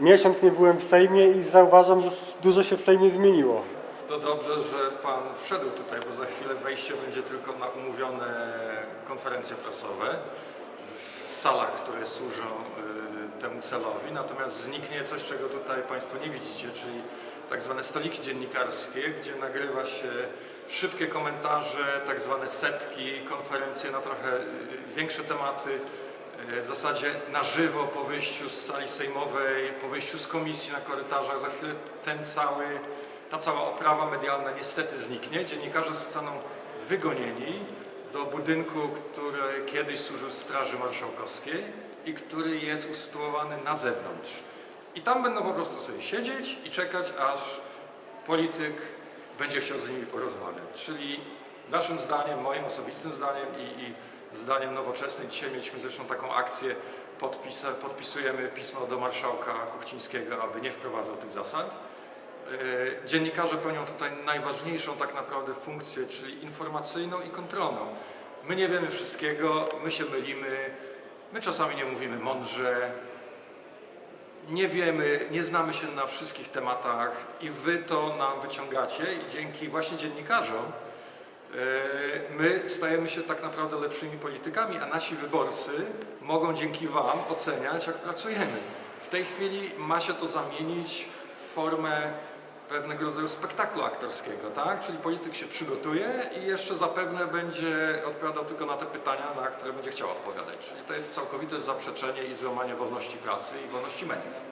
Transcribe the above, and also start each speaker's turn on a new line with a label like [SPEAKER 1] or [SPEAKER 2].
[SPEAKER 1] Miesiąc nie byłem w Sejmie i zauważam, że dużo się w Sejmie zmieniło.
[SPEAKER 2] To dobrze, że Pan wszedł tutaj, bo za chwilę wejście będzie tylko na umówione konferencje prasowe w salach, które służą y, temu celowi. Natomiast zniknie coś, czego tutaj Państwo nie widzicie, czyli tak zwane stoliki dziennikarskie, gdzie nagrywa się szybkie komentarze, tak zwane setki, konferencje na trochę y, większe tematy, w zasadzie na żywo po wyjściu z sali sejmowej, po wyjściu z komisji na korytarzach. Za chwilę ten cały, ta cała oprawa medialna niestety zniknie. Dziennikarze zostaną wygonieni do budynku, który kiedyś służył Straży Marszałkowskiej i który jest usytuowany na zewnątrz. I tam będą po prostu sobie siedzieć i czekać, aż polityk będzie chciał z nimi porozmawiać. Czyli naszym zdaniem, moim osobistym zdaniem i, i zdaniem nowoczesnej, dzisiaj mieliśmy zresztą taką akcję, podpisa, podpisujemy pismo do marszałka Kuchcińskiego, aby nie wprowadzał tych zasad. Yy, Dziennikarze pełnią tutaj najważniejszą tak naprawdę funkcję, czyli informacyjną i kontrolną. My nie wiemy wszystkiego, my się mylimy, my czasami nie mówimy mądrze, nie wiemy, nie znamy się na wszystkich tematach i wy to nam wyciągacie i dzięki właśnie dziennikarzom my stajemy się tak naprawdę lepszymi politykami, a nasi wyborcy mogą dzięki wam oceniać, jak pracujemy. W tej chwili ma się to zamienić w formę pewnego rodzaju spektaklu aktorskiego, tak? Czyli polityk się przygotuje i jeszcze zapewne będzie odpowiadał tylko na te pytania, na które będzie chciał odpowiadać. Czyli to jest całkowite zaprzeczenie i złamanie wolności pracy i wolności mediów.